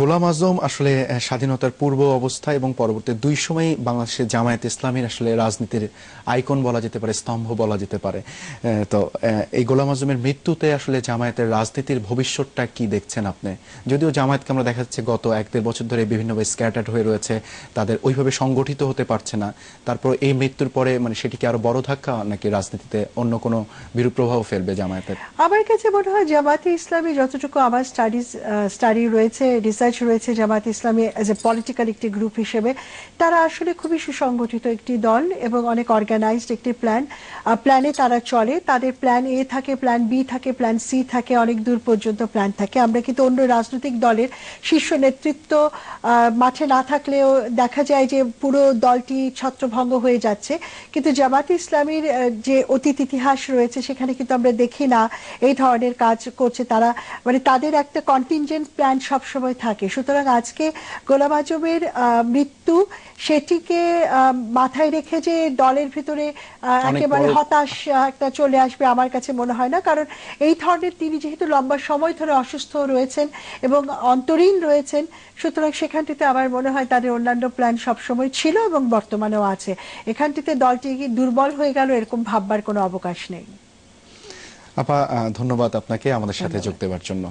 গোলাম আজম আসলে স্বাধীনতার পূর্ব অবস্থা এবং পরবর্তী দুই সময় বাংলাদেশের জামায়াত ইসলামীর আসলে রাজনীতির আইকন বলা যেতে পারে, স্তম্ভ বলা যেতে পারে। তো এই গোলাম আজমের মৃত্যুতে আসলে জামায়াতের রাজনীতির ভবিষ্যৎটা কি দেখছেন আপনি? যদিও জামায়াতকে আমরা দেখা যাচ্ছে গত এক দেড় বছর ধরে বিভিন্নভাবে স্ক্যাটার্ড হয়ে রয়েছে, তাদের ওইভাবে সংগঠিত হতে পারছে না। তারপর এই মৃত্যুর পরে মানে সেটিকে আরও বড় ধাক্কা নাকি রাজনীতিতে অন্য কোনো বিরূপ প্রভাব ফেলবে জামায়াতের? আমার কাছে মনে হয় জামাতে ইসলামী যতটুকু আমার স্টাডিজ স্টাডি রয়েছে রিসার্চ রয়েছে Jamaat Islami as a political একটি গ্রুপ হিসেবে। তারা আসলে খুবই সুসংগঠিত একটি দল এবং অনেক অর্গানাইজড একটি প্ল্যান প্ল্যানে তারা চলে। তাদের প্ল্যান এ থাকে প্ল্যান বি থাকে প্ল্যান সি থাকে, অনেক দূর পর্যন্ত প্ল্যান থাকে। আমরা কিন্তু অন্য রাজনৈতিক দলের শীর্ষ নেতৃত্ব মাঠে না থাকলেও দেখা যায় যে পুরো দলটি ছত্রভঙ্গ হয়ে যাচ্ছে। কিন্তু জামাত ইসলামীর যে অতীত ইতিহাস রয়েছে সেখানে কিন্তু আমরা দেখি না। এই ধরনের কাজ করছে তারা। মানে তাদের একটা কন্টিনজেন্ট প্ল্যান সবসময় থাকে। সুতরাং আজকে গোলাম আজমের মৃত্যু সেটিকে মাথায় রেখে যে দলের ভিতরে একেবারে হতাশ একটা চলে আসবে আমার কাছে মনে হয় না। কারণ এই ধরনের তিনি যেহেতু লম্বা সময় ধরে অসুস্থ রয়েছেন এবং অন্তরীণ রয়েছেন সুতরাং সেখানটিতে আমার মনে হয় তাদের অন্যান্য প্ল্যান সবসময় ছিল এবং বর্তমানেও আছে। এখানটিতে দলটি কি দুর্বল হয়ে গেল এরকম ভাববার কোনো অবকাশ নেই। আপা ধন্যবাদ আপনাকে আমাদের সাথে যোগ দেওয়ার জন্য।